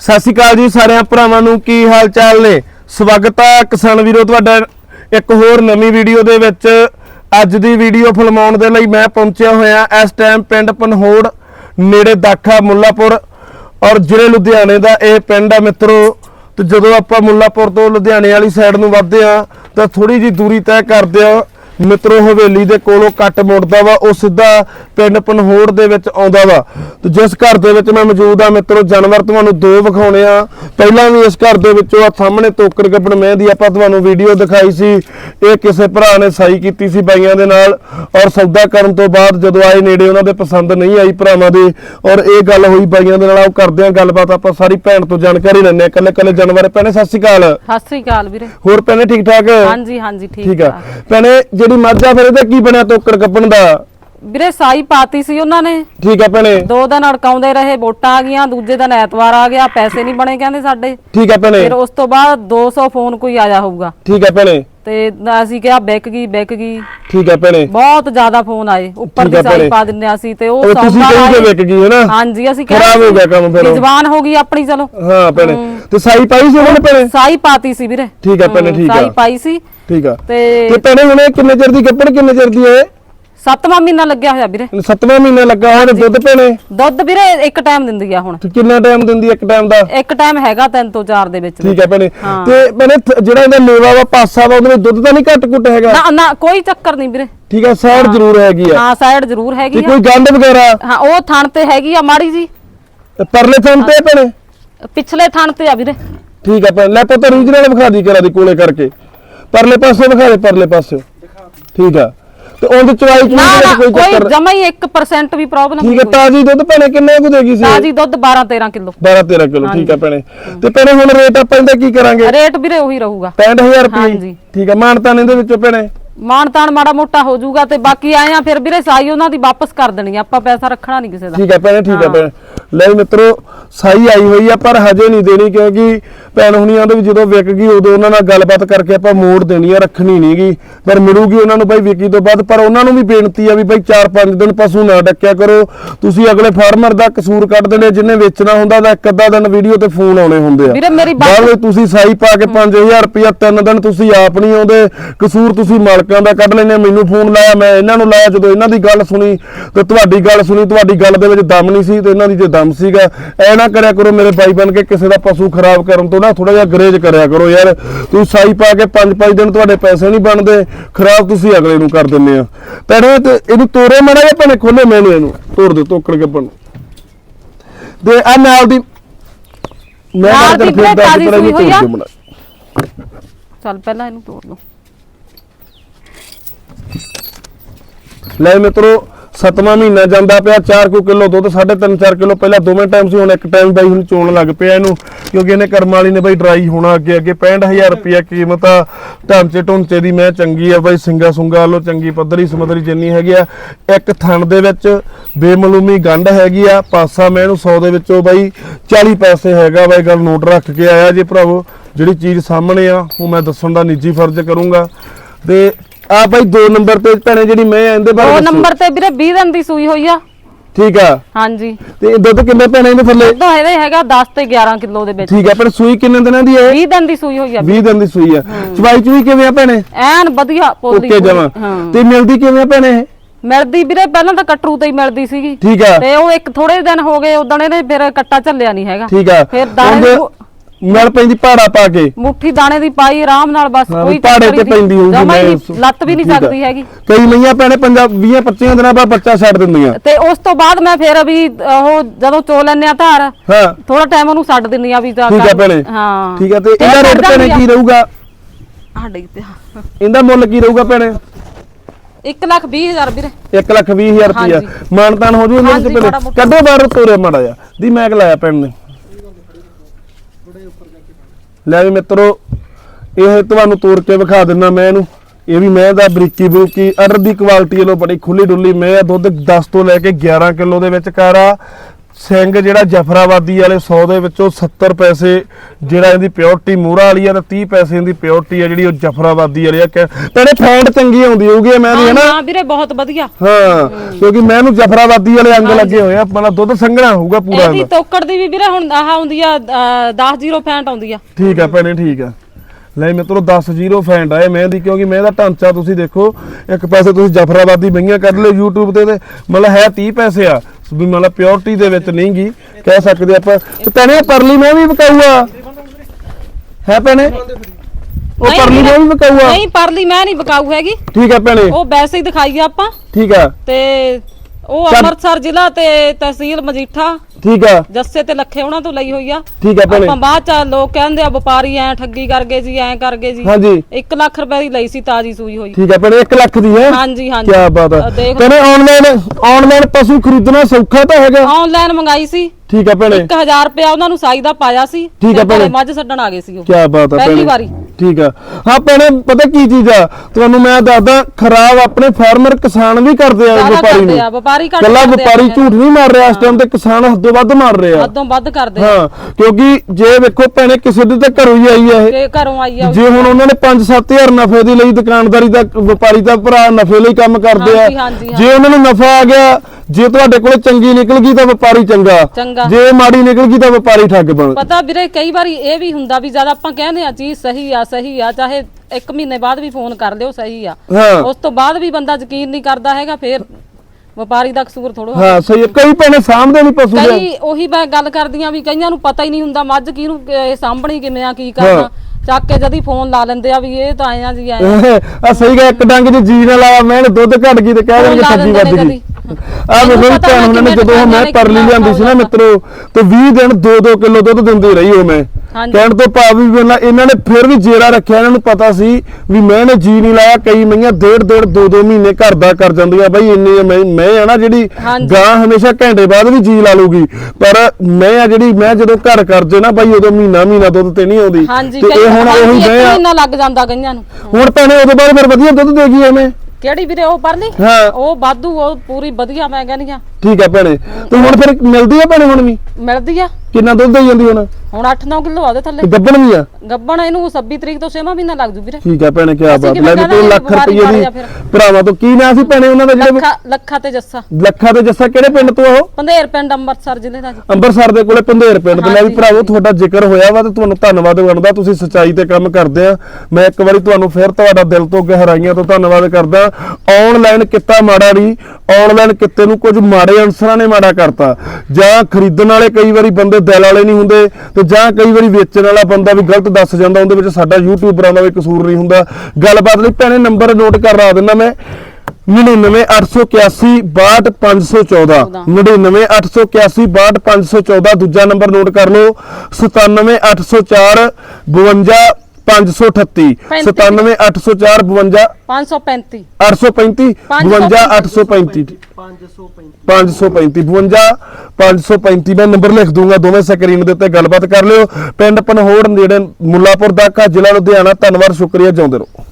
ਸਤਿ ਸ਼੍ਰੀ ਅਕਾਲ ਜੀ ਸਾਰਿਆਂ ਭਰਾਵਾਂ ਨੂੰ, ਕੀ ਹਾਲ ਚਾਲ ਨੇ? ਸਵਾਗਤ ਹੈ ਕਿਸਾਨ ਵੀਰੋ ਤੁਹਾਡਾ ਇੱਕ ਹੋਰ ਨਵੀਂ ਵੀਡੀਓ ਦੇ ਵਿੱਚ। ਅੱਜ ਦੀ ਵੀਡੀਓ ਫਿਲਮਾਉਣ ਦੇ ਲਈ ਮੈਂ ਪਹੁੰਚਿਆ ਹੋਇਆ ਇਸ ਟਾਈਮ ਪਿੰਡ ਪਨਹੋੜ, ਨੇੜੇ ਦਾਖਾ ਮੁੱਲਾਪੁਰ। ਔਰ ਜ਼ਿਲ੍ਹੇ ਲੁਧਿਆਣੇ ਦਾ ਇਹ ਪਿੰਡ ਆ ਮਿੱਤਰੋ, ਤੇ ਜਦੋਂ ਆਪਾਂ ਮੁੱਲਾਪੁਰ ਤੋਂ ਲੁਧਿਆਣੇ ਵਾਲੀ ਸਾਈਡ ਨੂੰ ਵੱਧਦੇ ਆ ਤਾਂ ਥੋੜੀ ਜੀ ਦੂਰੀ ਤੈਅ ਕਰਦੇ ਆ ਮਿੱਤਰੋ ਹਵੇਲੀ ਦੇ ਕੋਲੋਂ ਕੱਟ ਮੁੜਦਾ ਵਾ ਉਹ ਸਿੱਧਾ ਪਿੰਡ ਪਨਹੋੜ ਦੇ ਵਿੱਚ ਆਉਂਦਾ ਵਾ। ਤੇ ਜਿਸ ਘਰ ਦੇ ਵਿੱਚ ਮੈਂ ਮੌਜੂਦ ਆ ਮਿੱਤਰੋ ਜਾਨਵਰ ਤੁਹਾਨੂੰ ਦੋ ਵਿਖਾਉਣੇ ਆ। ਪਹਿਲਾਂ ਵੀ ਇਸ ਘਰ ਦੇ ਵਿੱਚੋਂ ਆ ਸਾਹਮਣੇ ਟੋਕਰ ਗੱਬਣ ਮੈਂ ਦੀ ਆਪਾਂ ਤੁਹਾਨੂੰ ਵੀਡੀਓ ਦਿਖਾਈ ਸੀ। ਇਹ ਕਿਸੇ ਭਰਾ ਨੇ ਸਾਈ ਕੀਤੀ ਸੀ ਬਾਈਆਂ ਦੇ ਨਾਲ। ਔਰ ਸੌਦਾ ਕਰਨ ਤੋਂ ਬਾਅਦ ਜਦੋਂ ਆਏ ਨੇੜੇ ਉਹਨਾਂ ਦੇ ਪਸੰਦ ਨਹੀਂ ਆਈ ਭਰਾਵਾਂ ਦੇ। ਔਰ ਇਹ ਗੱਲ ਹੋਈ ਬਾਈਆਂ ਦੇ ਨਾਲ ਆਓ ਕਰਦੇ ਆ ਗੱਲਬਾਤ। ਆਪਾਂ ਸਾਰੀ ਭੈਣ ਤੋਂ ਜਾਣਕਾਰੀ ਲੈਣੇ ਆ ਕੱਲੇ ਕੱਲੇ ਜਾਨਵਰ ਭੈਣੇ ਸਤਿ ਸ਼੍ਰੀ ਅਕਾਲ। ਸਤਿ ਸ੍ਰੀ ਅਕਾਲ ਵੀਰੇ। ਹੋਰ ਭੈਣੇ ਠੀਕ ਠਾਕ? ਹਾਂਜੀ ਹਾਂਜੀ ਠੀਕ ਠੀਕ ਆ। ਆ ਭੈਣੇ ਜਿਹੜੀ ਮੱਝ ਆ ਫਿਰ ਇਹਦਾ ਕੀ ਬਣਿਆ ਟੋਕਰ ਕੱਪਣ ਦਾ? ਵੀਰੇ ਸਾਈ ਪਾਤੀ ਸੀ ਉਹਨਾਂ ਨੇ। ਠੀਕ ਆ ਭੈਣੇ। ਦੋ ਦਿਨ ਅੜਕਾਉਂਦੇ ਰਹੇ ਵੋਟਾਂ ਆ ਗਈਆਂ ਦੂਜੇ ਦਿਨ ਐਤਵਾਰ ਆ ਗਿਆ ਪੈਸੇ ਨਹੀਂ ਬਣੇ ਕਹਿੰਦੇ ਸਾਡੇ। ਠੀਕ ਆ ਭੈਣੇ। ਫਿਰ ਉਸ ਤੋਂ ਬਾਅਦ 200 ਫੋਨ ਕੋਈ ਆਇਆ ਹੋਊਗਾ। ਠੀਕ ਆ ਭੈਣੇ। ਤੇ ਅਸੀਂ ਕਿਹਾ ਵਿਕ ਗਈ ਵਿਕ ਗਈ। ਠੀਕ ਆ ਭੈਣੇ। ਬਹੁਤ ਜ਼ਿਆਦਾ ਫੋਨ ਆਏ। ਉੱਪਰ ਠੀਕ ਆ ਦੀ ਸਾਈ। ਪਾ ਦਿੰਦੇ ਹਾਂ ਅਸੀਂ ਤੇ ਉਹ ਉਹ ਤੁਸੀਂ ਸੌਦਾ ਕਹੀ ਕਿ ਆਏ। ਵਿਕ ਗਈ ਹੈ ਨਾ ਹਾਂਜੀ ਅਸੀਂ ਖਰਾਬ ਹੋ ਗਿਆ ਕੰਮ ਫਿਰ ਉਹ। ਜ਼ਬਾਨ ਹੋ ਗਈ ਆਪਣੀ ਚਲੋ। ਹਾਂ ਭੈਣੇ। ਤੇ ਸਾਈ ਪਾਈ ਸੀ ਉਹਨੇ ਭੈਣੇ? ਸਾਈ ਪਾਤੀ ਸੀ ਵੀਰੇ। ਠੀਕ ਆ ਭੈਣੇ ਠੀਕ ਸਾਈ ਆ ਪਾਈ ਸੀ। ਠੀਕ ਆ। ਤੇ ਤੇ ਭੈਣੇ ਹੁਣ ਇਹ ਕਿੰਨੇ ਚਿਰ ਦੀ ਕੱਪੜ ਕਿੰਨੇ ਚਿਰ ਦੀ ਹੈ ਸੱਤਵਾਂ ਮਹੀਨਾ ਲੱਗਿਆ ਹੋਇਆ ਵੀਰੇ। ਸੱਤਵਾਂ ਮਹੀਨਾ ਲੱਗਾ ਹੋਇਆ ਤੇ ਦੁੱਧ ਭੈਣੇ? ਦੁੱਧ ਵੀਰੇ ਇੱਕ ਟਾਈਮ ਦਿੰਦੀ ਆ ਹੁਣ। ਤੇ ਕਿੰਨਾ ਟਾਈਮ ਦਿੰਦੀ ਇੱਕ ਟਾਈਮ ਦਾ? ਇੱਕ ਟਾਈਮ ਹੈਗਾ ਤਿੰਨ ਤੋਂ ਚਾਰ ਦੇ ਵਿੱਚ। ਠੀਕ ਆ ਭੈਣੇ। ਹਾਂ। ਤੇ ਭੈਣੇ ਥ- ਜਿਹੜਾ ਇਹਦਾ ਮੇਵਾ ਵਾ ਪਾਸਾ ਵਾ ਉਹਦੇ ਵਿੱਚ ਦੁੱਧ ਤਾਂ ਨਹੀਂ ਘੱਟ ਘੁੱਟ ਹੈਗਾ? ਨਾ ਨਾ ਕੋਈ ਚੱਕਰ ਨਹੀਂ ਵੀਰੇ। ਠੀਕ ਆ ਸਾਈਡ ਜ਼ਰੂਰ ਹੈਗੀ ਆ। ਹਾਂ ਸਾਈਡ ਜ਼ਰੂਰ ਤੇ ਹੈਗੀ ਆ। ਕੋਈ ਗੰਢ ਵਗੈਰਾ? ਹਾਂ ਉਹ ਥਣ ਤੇ ਹੈਗੀ ਆ ਮਾੜੀ ਜੀ। ਪਰਲੇ ਥੰਮ ਤੇ ਭੈਣੇ? ਪਿਛਲੇ ਥਣ ਤੇ ਆ ਵੀਰੇ। ਠੀਕ ਆ ਭੈਣੇ ਲੈ ਪੁੱਤ ਰੀਜਨਲ ਵਿਖਾ ਦੀ ਕਰਾ ਦੀ ਕੋਲੇ ਕਰਕੇ। ਪਰਲੇ ਪਾਸੇ ਵਿਖਾ ਦੇ ਪਰਲੇ ਪਾਸੇ। ਠੀਕ ਆ। ਤੇ ਉਹਦੇ ਚਵਾਈ ਨਾ ਦੇ ਨਾ ਕੋਈ ਕੋਈ ਚੱਕਰ ਜਮਾ ਹੀ 1% ਵੀ ਪ੍ਰੋਬਲਮ ਠੀਕ ਕੋਈ। ਤਾਜੀ ਦੁੱਧ ਭੈਣੇ ਕਿੰਨੇ ਕੁ ਦੇਗੀ ਸੀ? ਤਾਜੀ ਦੁੱਧ 12 13 ਕਿਲੋ। 12 13 ਕਿਲੋ ਠੀਕ ਆ ਭੈਣੇ। ਤੇ ਭੈਣੇ ਹੁਣ ਰੇਟ ਆਪਾਂ ਇਹਦਾ ਕੀ ਕਰਾਂਗੇ? ਰੇਟ ਵੀਰੇ ਉਹੀ ਰਹੂਗਾ। 65000 ਰੁਪਏ ਹਾਂਜੀ। ਠੀਕ ਆ ਮਾਨਤਾਨ ਇਹਦੇ ਵਿੱਚੋਂ ਭੈਣੇ। ਮਾਣ ਤਾਣ ਮਾੜਾ ਮੋਟਾ ਹੋ ਜਾਊਗਾ ਤੇ ਬਾਕੀ ਆਏ ਆ ਫਿਰ ਵੀਰੇ ਸਾਈ ਉਹਨਾਂ ਦੀ ਵਾਪਸ ਕਰ ਦੇਣੀ ਆ ਆਪਾਂ ਪੈਸਾ ਰੱਖਣਾ ਨਹੀਂ ਕਿਸੇ ਦਾ। ਠੀਕ ਆ ਭੈਣੇ ਠੀਕ ਆ ਭੈਣੇ। ਲੈ ਵੀ ਮਿੱਤਰੋ ਸਾਈ ਆਈ ਹੋਈ ਆ ਪਰ ਹਜੇ ਨਹੀਂ ਦੇਣੀ ਕਿਉਂਕਿ ਭੈਣ ਹੁਣੀਆਂ ਦੇ ਵੀ ਜਦੋਂ ਵਿਕ ਗਈ ਉਦੋਂ ਉਹਨਾਂ ਨਾਲ ਗੱਲਬਾਤ ਕਰਕੇ ਆਪਾਂ ਮੋੜ ਦੇਣੀ ਆ ਰੱਖਣੀ ਨਹੀਂਗੀ ਪਰ ਮਿਲੂਗੀ ਉਹਨਾਂ ਨੂੰ ਬਾਈ ਵਿਕੀ ਤੋਂ ਬਾਅਦ ਪਰ ਉਹਨਾਂ ਨੂੰ ਵੀ ਬੇਨਤੀ ਆ ਵੀ ਬਾਈ 4-5 ਦਿਨ ਪਸ਼ੂ ਨਾ ਡੱਕਿਆ ਕਰੋ। ਤੁਸੀਂ ਅਗਲੇ ਫਾਰਮਰ ਦਾ ਕਸੂਰ ਕੱਢ ਦੇਣੇ ਜਿੰਨੇ ਵੇਚਣਾ ਹੁੰਦਾ ਤਾਂ ਇੱਕ ਅੱਧਾ ਦਿਨ ਵੀਡੀਓ ਤੇ ਫੋਨ ਆਉਣੇ ਹੁੰਦੇ ਆ। ਵੀਰੇ ਮੇਰੀ ਬਾਤ- ਬਾਅਦ ਵਿੱਚ ਤੁਸੀਂ ਸਾਈ ਪਾ ਕੇ 5000 ਰੁਪਇਆ ਤਿੰਨ ਦਿਨ ਤੁਸੀਂ ਆਪ ਨਹੀਂ ਆਉਂਦੇ ਕਸੂਰ ਤੁਸੀਂ ਮਾਲਕਾਂ ਦਾ ਕੱਢ ਲੈਣੇ ਮੈਨੂੰ ਫੋਨ ਲਾਇਆ ਮੈਂ ਇਹਨਾਂ ਨੂੰ ਲਾਇਆ ਜਦੋਂ ਇਹਨਾਂ ਦੀ ਗੱਲ ਸੁਣੀ ਤੇ ਤੁਹਾਡੀ ਗੱਲ ਸੁਣੀ ਤੁਹਾਡੀ ਗੱਲ ਦੇ ਵਿੱਚ ਦਮ ਨਹੀਂ ਸੀ ਤੇ ਇਹਨਾਂ ਦੀ ਜੇ ਦਮ ਸੀਗਾ ਐ ਨਾ ਕਰਿਆ ਕਰੋ ਮੇਰੇ ਭਾਈ ਬਣ ਕੇ ਕਿਸੇ ਦਾ ਪਸ਼ੂ ਖਰਾਬ ਕਰਨ ਤੋਂ ਨਾ ਥੋੜਾ ਜਿਹਾ ਗਰੇਜ ਕਰਿਆ ਕਰੋ ਯਾਰ ਤੁਸੀਂ ਸਾਈ ਪਾ ਕੇ 5-5 ਦਿਨ ਤੁਹਾਡੇ ਪੈਸੇ ਨਹੀਂ ਬਣਦੇ ਖਰਾਬ ਤੁਸੀਂ ਅਗਲੇ ਨੂੰ ਕਰ ਦਿੰਦੇ ਆ ਭੈਣੇ ਤੇ ਇਹਨੂੰ ਤੋਰੇ ਮੜਾ ਜਾਂ ਭੈਣੇ ਖੋਲੇ ਮੈਨੂੰ ਇਹਨੂੰ ਤੋੜ ਦੇ ਤੋਕੜ ਕੇ ਬਣ ਦੇ ਆ ਨਾਲ ਦੀ ਮੈਂ ਦੀ ਚੱਲ ਫਿਰ। ਤੋੜ ਬਣਾ। ਚੱਲ ਪਹਿਲਾਂ ਇਹਨੂੰ ਤੋੜ ਲਓ ਲੈ ਮਿੱਤਰੋ, ਸਤਵਾਂ ਮਹੀਨਾ ਜਾਂਦਾ ਪਿਆ 4 ਕੁ ਕਿਲੋ ਦੁੱਧ 3.5 4 ਕਿਲੋ। ਪਹਿਲਾਂ ਦੋਵੇਂ ਟਾਈਮ ਸੀ, ਹੁਣ ਇੱਕ ਟਾਈਮ ਬਾਈ ਹੁਣ ਚੋਣ ਲੱਗ ਪਿਆ ਇਹਨੂੰ, ਕਿਉਂਕਿ ਇਹਨੇ ਕਰਮ ਵਾਲੀ ਨੇ ਬਾਈ ਡਰਾਈ ਹੋਣਾ ਅੱਗੇ ਅੱਗੇ 65000 ਰੁਪਿਆ ਕੀਮਤ ਆ। ਢਾਂਚੇ ਢੁੰਚੇ ਦੀ ਮੈਂ ਚੰਗੀ ਆ ਬਾਈ ਸਿੰਗਾ ਸੁੰਗਾ ਵੱਲੋਂ ਚੰਗੀ ਪੱਧਰੀ, ਸਮੱਧਰੀ ਜਿੰਨੀ ਹੈਗੀ ਆ। ਇੱਕ ਥਣ ਦੇ ਵਿੱਚ ਬੇਮਲੂਮੀ ਗੰਢ ਹੈਗੀ ਆ ਪਾਸਾ ਮੈਂ ਇਹਨੂੰ 100 ਦੇ ਵਿੱਚੋਂ ਬਾਈ 40 ਪੈਸੇ ਹੈਗਾ ਬਾਈ, ਗੱਲ ਨੋਟ ਰੱਖ ਕੇ ਆਇਆ ਜੇ ਭਰਾਵੋ। ਜਿਹੜੀ ਚੀਜ਼ ਸਾਹਮਣੇ ਆ, ਉਹ ਮੈਂ ਦੱਸਣ ਦਾ ਨਿੱਜੀ ਫਰਜ਼ ਕਰੂੰਗਾ। ਤੇ ਆ ਬਾਈ 2 ਨੰਬਰ ਤੇ ਭੈਣੇ ਜਿਹੜੀ ਮੈਂ ਇਹਦੇ ਬਾਰੇ ਦੱਸੋ। ਨੰਬਰ ਤੇ ਵੀਰੇ 20 ਦਿਨ ਦੀ ਸੂਈ ਹੋਈ ਆ। ਠੀਕ ਆ। ਹਾਂਜੀ। ਤੇ ਇਹ ਦੁੱਧ ਕਿੰਨੇ ਭੈਣੇ ਇਹਦੇ ਥੱਲੇ? ਦੁੱਧ ਇਹਦੇ ਹੈਗਾ 10 ਤੇ 11 ਕਿਲੋ ਦੇ ਵਿੱਚ। ਠੀਕ ਆ ਪਰ ਸੂਈ ਕਿੰਨੇ ਦਿਨਾਂ ਦੀ ਹੈ 20 ਦਿਨ ਦੀ ਸੂਈ ਹੋਈ ਆ 20 ਦਿਨ ਦੀ ਸੂਈ ਆ। ਚਵਾਈ ਚੂਈ ਕਿਵੇਂ ਆ ਭੈਣੇ? ਐਨ ਵਧੀਆ ਪੋਲੀ ਓਕੇ ਜਮਾ। ਹਾਂ। ਤੇ ਮਿਲਦੀ ਕਿਵੇਂ ਆ ਭੈਣੇ? ਇਹ? ਮਿਲਦੀ ਵੀਰੇ ਪਹਿਲਾਂ ਤਾਂ ਕਟਰੂ ਤੇ ਹੀ ਮਿਲਦੀ ਸੀਗੀ। ਠੀਕ ਆ। ਤੇ ਉਹ ਇੱਕ ਥੋੜੇ ਦਿਨ ਹੋ ਗਏ ਉਦੋਂ ਇਹਨੇ ਫਿਰ ਕੱਟਾ ਝੱਲਿਆ ਨਹੀਂ ਹੈਗਾ। ਠੀਕ ਆ। ਫਿਰ ਦਾਣੇ ਮਿਲ ਪੈਂਦੀ ਪਹਾੜਾ ਪਾ ਕੇ। ਮੁੱਠੀ ਦਾਣੇ ਦੀ ਪਾਈ ਆਰਾਮ ਨਾਲ ਬਸ ਹਾਂ, ਕੋਈ ਪਹਾੜੇ ਤੇ ਹੀ। ਪੈਂਦੀ ਹੋਊਗੀ ਹੀ ਮੈਂ ਲੱਤ ਵੀ ਨਹੀਂ ਠੀਕ ਆ। ਸਕਦੀ ਹੈਗੀ। ਕਈ ਮਈਆਂ ਭੈਣੇ ਪੰਜਾਬ 20 25 ਦਿਨਾਂ ਬਾਅਦ ਬੱਚਾ ਛੱਡ ਦਿੰਦੀਆਂ। ਤੇ ਉਸ ਤੋਂ ਬਾਅਦ ਮੈਂ ਫਿਰ ਵੀ ਉਹ ਜਦੋਂ ਚੋ ਲੈਨੇ ਆ ਧਾਰ ਹਾਂ। ਥੋੜਾ ਟਾਈਮ ਉਹਨੂੰ ਛੱਡ ਦਿੰਨੀ ਆ ਵੀ ਜਾ ਠੀਕ ਆ ਕਰ- ਭੈਣੇ। ਹਾਂ। ਠੀਕ ਆ ਤੇ ਇਹਦਾ ਰੇਟ ਭੈਣੇ ਕੀ ਰਹੂਗਾ? ਆ ਡਿੱਗ ਪਿਆ ਇਹਦਾ ਮੁੱਲ ਕੀ ਰਹੂਗਾ ਭੈਣੇ? 1 ਲੱਖ 20 ਹਜ਼ਾਰ ਵੀਰੇ। 1 ਲੱਖ 20 ਹਜ਼ਾਰ ਰੁਪਇਆ ਹਾਂਜੀ। ਮਾਨਤਾਨ ਹੋ ਜੂ ਇਹਦੇ ਹਾਂਜੀ, ਵਿੱਚ ਭੈਣੇ। ਮਾੜਾ ਮੋਟਾ। ਕੱਢੋ ਬਾਹਰ ਤੋਰੇ ਮਾੜਾ ਜਾ ਦੀ ਮੈਕ ਲਾਇਆ ਭੈਣ ਨੇ। ਲੈ ਵੀ ਮਿੱਤਰੋ, ਇਹ ਤੁਹਾਨੂੰ ਤੋੜ ਕੇ ਵਿਖਾ ਦਿੰਦਾ ਮੈਂ ਇਹਨੂੰ। ਇਹ ਵੀ ਮੈਂ ਦਾ ਬਰੀਕੀ ਬਰੀਕੀ ਅਰ ਦੀ ਕੁਆਲਿਟੀ ਵੱਲੋਂ ਬੜੀ ਖੁੱਲੀ ਡੁੱਲੀ। ਮੈਂ ਦੁੱਧ 10 ਤੋਂ ਲੈ ਕੇ 11 ਕਿਲੋ ਦੇ ਵਿੱਚ ਕਾਰਾ ਸਿੰਘ ਜਿਹੜਾ ਜਫਰਾਬਾਦੀ ਵਾਲੇ 100 ਦੇ ਵਿੱਚੋਂ 70 ਪੈਸੇ ਜਿਹੜਾ ਇਹਦੀ ਪਿਓਰਟੀ ਮੂਰਾ ਵਾਲੀ ਆ ਤੇ 30 ਪੈਸੇ ਇਹਦੀ ਪਿਓਰਟੀ ਆ ਜਿਹੜੀ ਉਹ ਜਫਰਾਬਾਦੀ ਵਾਲੀ ਆ। ਕਹਿੰਦੇ ਫੈਂਟ ਚੰਗੀ ਆਉਂਦੀ ਹੋਊਗੀ ਮੈਂ ਦੀ ਹੈ ਨਾ ਹਾਂ ਵੀਰੇ ਬਹੁਤ ਵਧੀਆ। ਹਾਂ ਕਿਉਂਕਿ ਮੈਂ ਇਹਨੂੰ ਜਫਰਾਬਾਦੀ ਵਾਲੇ ਅੰਗ ਲੱਗੇ ਹੋਏ ਆ ਮਤਲਬ ਦੁੱਧ ਸੰਘਣਾ ਹੋਊਗਾ ਪੂਰਾ ਇਹਦੀ। ਤੋਕੜ ਦੀ ਵੀ ਵੀਰੇ ਹੁਣ ਆਹ ਆਉਂਦੀ ਆ 10 ਜ਼ੀਰੋ ਫੈਂਟ ਆਉਂਦੀ ਆ। ਠੀਕ ਆ ਭੈਣੇ ਠੀਕ ਆ। ਲੈ ਮਿੱਤਰੋ 10 ਜ਼ੀਰੋ ਫੈਂਡ ਆਏ ਮੈਂ ਦੀ ਕਿਉਂਕਿ ਮੈਂ ਦਾ ਢਾਂਚਾ ਤੁਸੀਂ ਦੇਖੋ ਇੱਕ ਪਾਸੇ ਤੁਸੀਂ ਜਫਰਾਬਾਦੀ ਮਈਆਂ ਕੱਢ ਲਓ YouTube ਤੇ ਤੇ ਮਤਲਬ ਹੈ 30 ਪੈਸੇ ਆ। ਵੀ ਮਤਲਬ ਪਿਓਰਟੀ ਦੇ ਵਿੱਚ ਨਹੀਂ ਗੀ ਕਹਿ ਸਕਦੇ ਆਪਾਂ। ਤੇ ਭੈਣੇ ਪਰਲੀ ਮੈਂ ਵੀ ਵਿਕਾਊਆ। ਹੈ ਭੈਣੇ? ਉਹ ਪਰਲੀ ਮੈਂ ਵੀ ਵਿਕਾਊਆ। ਨਹੀਂ ਪਰਲੀ ਮੈਂ ਨਹੀਂ ਬਕਾਊ ਹੈਗੀ। ਠੀਕ ਆ ਭੈਣੇ। ਉਹ ਵੈਸੇ ਹੀ ਦਿਖਾਈ ਆ ਆਪਾਂ। ਠੀਕ ਆ ਤੇ ਉਹ। ਅੰਮ੍ਰਿਤਸਰ ਜ਼ਿਲ੍ਹਾ ਤੇ ਤਹਿਸੀਲ ਮਜੀਠਾ। ਠੀਕ ਆ। ਜੱਸੇ ਤੇ ਲੱਖੇ ਉਹਨਾਂ ਤੋਂ ਲਈ ਹੋਈ ਆ। ਠੀਕ ਆ ਭੈਣੇ। ਆਪਾਂ ਬਾਅਦ ਚ ਲੋਕ ਕਹਿੰਦੇ ਆ ਵਪਾਰੀ ਐ ਠੱਗੀ ਕਰ ਗਏ ਜੀ ਐ ਕਰ ਗਏ ਜੀ ਹਾਂਜੀ। 1 ਲੱਖ ਰੁਪਏ ਦੀ ਲਈ ਸੀ ਤਾਜੀ ਸੂਈ ਹੋਈ। ਠੀਕ ਆ ਭੈਣੇ 1 ਲੱਖ ਦੀ ਹੈ। ਹਾਂਜੀ ਹਾਂਜੀ। ਕੀ ਬਾਤ ਅ, ਹੈ ਦੇਖ ਲਓ। ਭੈਣੇ ਆਨਲਾਈਨ ਆਨਲਾਈਨ ਪਸ਼ੂ ਖਰੀਦਣਾ ਸੌਖਾ ਤਾਂ ਹੈਗਾ। ਆਨਲਾਈਨ ਮੰਗਾਈ ਸੀ। ਠੀਕ ਆ ਭੈਣੇ। 1000 ਰੁਪਏ ਉਹਨਾਂ ਨੂੰ ਸਾਈ ਦਾ ਪਾਇਆ ਸੀ। ਠੀਕ ਆ ਤੇ ਭੈਣੇ। ਮੱਝ ਛੱਡਣ ਆ ਗਏ ਸੀ ਉਹ। ਕੀ ਬਾਤ ਹੈ ਪਹਿਲੀ ਭੈਣੇ। ਵਾਰੀ। ਠੀਕ ਆ। ਹਾਂ ਭੈਣੇ ਪਤਾ ਕੀ ਚੀਜ਼ ਆ? ਤੁਹਾਨੂੰ ਮੈਂ ਦੱਸਦਾ ਖਰਾਬ ਆਪਣੇ ਫਾਰਮਰ ਕਿਸਾਨ ਵੀ ਕਰਦੇ ਆ ਵਪਾਰੀ ਨੂੰ। ਆ ਵਪਾਰੀ ਘੱਟ ਕੱਲਾ ਵਪਾਰੀ ਝੂਠ ਨਹੀਂ ਮਾਰ ਰਿਹਾ ਇਸ ਟਾਈਮ ਤੇ ਕਿਸਾਨ ਹੱਦੋਂ ਵੱਧ ਮਾਰ ਰਿਹਾ। ਹੱਦੋਂ ਵੱਧ ਕਰਦੇ ਹਾਂ ਕਿਉਂਕਿ ਜੇ ਵੇਖੋ ਭੈਣੇ ਕਿਸੇ ਦੇ ਤਾਂ ਘਰੋਂ ਹੀ ਆਈ ਆ ਇਹ। ਤੇ ਘਰੋਂ ਆਈ ਆ ਜੇ ਹੁਣ ਉਹਨਾਂ ਨੇ 5-7000 ਨਫੇ ਦੇ ਲਈ ਦੁਕਾਨਦਾਰੀ ਦਾ ਵਪਾਰੀ ਦਾ ਭਰਾ ਨਫੇ ਲਈ ਕੰਮ ਕਰਦੇ ਆ। ਜੇ ਉਹਨਾਂ ਨੂੰ ਨਫਾ ਆ ਗਿਆ ਜੇ ਤੁਹਾਡੇ ਕੋਲੇ ਚੰਗੀ ਨਿਕਲ ਗਈ ਤਾਂ ਵਪਾਰੀ ਚੰਗਾ। ਚੰਗਾ। ਜੇ ਮਾੜੀ ਨਿਕਲ ਗਈ ਤਾਂ ਵਪਾਰੀ ਠੱਗ ਬਣ। ਪਤਾ ਵੀਰੇ ਕਈ ਵਾਰੀ ਇਹ ਵੀ ਹੁੰਦਾ ਵੀ ਜਦ ਆਪਾਂ ਕਹਿੰਦੇ ਆ ਚੀਜ਼ ਸਹੀ ਆ ਸਹੀ ਆ ਚਾਹੇ ਇੱਕ ਮਹੀਨੇ ਬਾਅਦ ਵੀ ਫੋਨ ਕਰ ਲਿਓ ਸਹੀ ਆ ਹਾਂ। ਉਸ ਤੋਂ ਬਾਅਦ ਵੀ ਬੰਦਾ ਯਕੀਨ ਨਹੀਂ ਕਰਦਾ ਹੈਗਾ ਫੇਰ ਵਪਾਰੀ ਦਾ ਕਸੂਰ ਥੋੜੋ ਹਾਂ ਸਹੀ ਹੈ। ਕਈ ਭੈਣੇ ਸਾਹਮਣੇ ਨਹੀਂ ਪਸ਼ੂ ਦੇ ਕਈ ਉਹੀ ਮੈਂ ਗੱਲ ਕਰਦੀ ਆ ਵੀ ਕਈਆਂ ਨੂੰ ਪਤਾ ਹੀ ਨਹੀਂ ਹੁੰਦਾ ਮੱਝ ਕਿਹਨੂੰ ਇਹ ਸਾਂਭਣੀ ਕਿਵੇਂ ਆ ਕੀ ਕਰਨਾ। ਚੱਕ ਕੇ ਜਦੀ ਫੋਨ ਲਾ ਲੈਂਦੇ ਆ ਵੀ ਇਹ ਤਾਂ ਆਇਆ ਜੀ ਆਇਆ ਆ। ਸਹੀ ਗੱਲ ਇੱਕ ਡੰਗ ਚ ਜੀ ਨਾ ਲਾਇਆ ਮੈਂ ਦੁੱਧ ਘਟ ਗਈ ਤੇ ਕਹਿ ਦੇਣਗੇ ਲਾ ਠੱਗੀ ਦਿੰਦੇ ਵੱਜ ਨੇ ਗਈ। ਕਦੀ। ਆ ਮੇਰੀ ਭੈਣ ਉਹਨਾਂ ਨੇ ਜਦੋਂ ਮੈਂ ਪਰਲੀ ਲਿਆਂਦੀ ਸੀ ਨਾ ਮਿੱਤਰੋ ਤੇ 20 ਦਿਨ 2-2 ਕਿਲੋ ਦੁੱਧ ਦਿੰਦੀ ਰਹੀ ਉਹ ਮੈਂ। ਕਹਿਣ ਤੋਂ ਭਾਵ ਵੀ ਇਹਨਾਂ ਇਹਨਾਂ ਨੇ ਫਿਰ ਵੀ ਜੇਰਾ ਰੱਖਿਆ ਇਹਨਾਂ ਨੂੰ ਪਤਾ ਸੀ ਵੀ ਮੈਂ ਨੇ ਜੀ ਨਹੀਂ ਲਾਇਆ ਕਈ ਮਈਆਂ ਡੇਢ ਡੇਢ ਦੋ ਦੋ ਮਹੀਨੇ ਘਰ ਦਾ ਕਰ ਜਾਂਦੀਆਂ ਬਈ ਇੰਨੀ ਮੈਂ ਮੈਂ ਆ ਨਾ ਜਿਹੜੀ। ਗਾਂ ਹਮੇਸ਼ਾ ਘੰਟੇ ਬਾਅਦ ਵੀ ਜੀ ਲਾ ਲੂਗੀ। ਪਰ ਮੈਂ ਆ ਜਿਹੜੀ ਮੈਂ ਜਦੋਂ ਘਰ ਕਰ ਜੇ ਨਾ ਬਈ ਉਦੋਂ ਮਹੀਨਾ ਮਹੀਨਾ ਦੁੱਧ ਤੇ ਨਹੀਂ ਆਉਂਦੀ। ਤੇ ਇਹ ਹੁਣ ਉਹੀ ਮੈਂ ਆ। ਮਹੀਨਾ ਲੱਗ ਜਾਂਦਾ ਕਈਆਂ ਨੂੰ। ਹੁਣ ਭੈਣੇ ਉਹਦੇ ਬਾਅਦ ਫਿਰ ਵਧੀਆ ਦੁੱਧ ਦੇਗੀ ਐਵੇਂ। ਕਿਹੜੀ ਵੀਰੇ ਉਹ ਪਰਲੀ ਹਾਂ। ਉਹ ਵਾਧੂ ਉਹ ਪੂਰੀ ਵਧੀਆ ਮੈਂ ਕਹਿੰਦੀ ਆ ਠੀਕ ਹੈ ਭੈਣੇ। ਤੇ ਹੁਣ ਫਿਰ ਮਿਲਦੀ ਆ ਭੈਣੇ ਹੁਣ ਵੀ? ਮਿਲਦੀ ਆ। ਕਿੰਨਾ ਦੁੱਧ ਦੇਈ ਜਾਂਦੀ ਹੁਣ? ਹੁਣ 8-9 ਕਿਲੋ ਆ ਉਹਦੇ ਥੱਲੇ। ਤੇ ਗੱਬਣ ਵੀ ਆ? ਗੱਬਣ ਇਹਨੂੰ 26 ਤਰੀਕ ਤੋਂ 6ਵਾਂ ਮਹੀਨਾ ਲੱਗ ਜੂ ਵੀਰੇ। ਠੀਕ ਹੈ ਭੈਣੇ ਕੀ ਬਾਤ ਲੈ ਤੂੰ ਲੱਖ ਰੁਪਏ ਦੀ ਆ। ਭਰਾਵਾਂ ਤੋਂ। ਕੀ ਨਾਂ ਸੀ ਭੈਣੇ ਉਹਨਾਂ ਦਾ ਜਿਹੜੇ ਲੱਖਾ ਲੱਖਾ ਤੇ ਜੱਸਾ। ਲੱਖਾਂ ਦੇ ਜੱਸਾ ਕਿਹੜੇ ਪਿੰਡ ਤੋਂ ਆ ਉਹ? ਪੰਧੇਰ ਪਿੰਡ ਅੰਮ੍ਰਿਤਸਰ ਜ਼ਿਲ੍ਹੇ ਦਾ ਜੀ। ਅੰਮ੍ਰਿਤਸਰ ਦੇ ਕੋਲੇ ਪੰਧੇਰ ਪਿੰਡ ਤੇ। ਲੈ ਵੀ। ਭਰਾਵੋ ਤੁਹਾਡਾ ਜ਼ਿਕਰ ਹੋਇਆ ਵਾ ਤੇ ਤੁਹਾਨੂੰ ਧੰਨਵਾਦ ਬਣਦਾ। ਤੁਸੀਂ ਸੱਚਾਈ ਤੇ ਕੰਮ ਕਰਦੇ ਆ। ਮੈਂ ਇੱਕ ਵਾਰੀ ਤੁਹਾਨੂੰ ਫਿਰ ਤੁਹਾਡਾ ਦਿਲ ਤੋਂ ਗਹਿਰਾਈਆਂ ਤੋਂ ਧੰਨਵਾਦ ਕਰਦਾ। ਆਨਲਾਈਨ ਕਿੱਤਾ ਮਾੜਾ ਨਹੀਂ। ਆਨਲਾਈਨ ਕਿੱਤੇ ਨੂੰ ਕੁਝ ਮਾੜੇ ਅਨਸਰਾਂ ਨੇ ਮਾੜਾ ਕਰਤਾ। ਜਾਂ ਖਰੀਦਣ ਵਾਲੇ ਕਈ ਵਾਰੀ ਬੰਦੇ ਦਿਲ ਵਾਲੇ ਨਹੀਂ ਹੁੰਦੇ ਤੇ ਜਾਂ ਕਈ ਵਾਰੀ ਵੇਚਣ ਵਾਲਾ ਬੰਦਾ ਵੀ ਗਲਤ ਦੱਸ ਜਾਂਦਾ, ਉਹਦੇ ਵਿੱਚ ਸਾਡਾ ਯੂਟਿਊਬਰਾਂ ਦਾ ਵੀ ਕਸੂਰ ਨਹੀਂ ਹੁੰਦਾ। ਗੱਲਬਾਤ ਲਈ ਭੈਣੇ ਨੰਬਰ ਨੋਟ ਕਰ ਦਿੰਦਾ ਮੈਂ। 99881 99881 ਦੂਜਾ ਨੰਬਰ ਨੋਟ ਕਰ ਲਓ। 97804 52 538 97804 52 535 835 52 835 535 52 535 ਮੈਂ ਨੰਬਰ ਲਿਖ ਦੂੰਗਾ ਦੋਵੇਂ ਸਕਰੀਨ ਦੇ ਉੱਤੇ ਗੱਲਬਾਤ ਕਰ ਲਿਓ। ਪਿੰਡ ਪਨਹੋੜ ਨੇੜੇ ਮੁੱਲਾਪੁਰ ਦਾਕਾ ਜ਼ਿਲ੍ਹਾ ਲੁਧਿਆਣਾ। ਧੰਨਵਾਦ ਸ਼ੁਕਰੀਆ ਜਾਉਂਦੇ ਰਹੋ।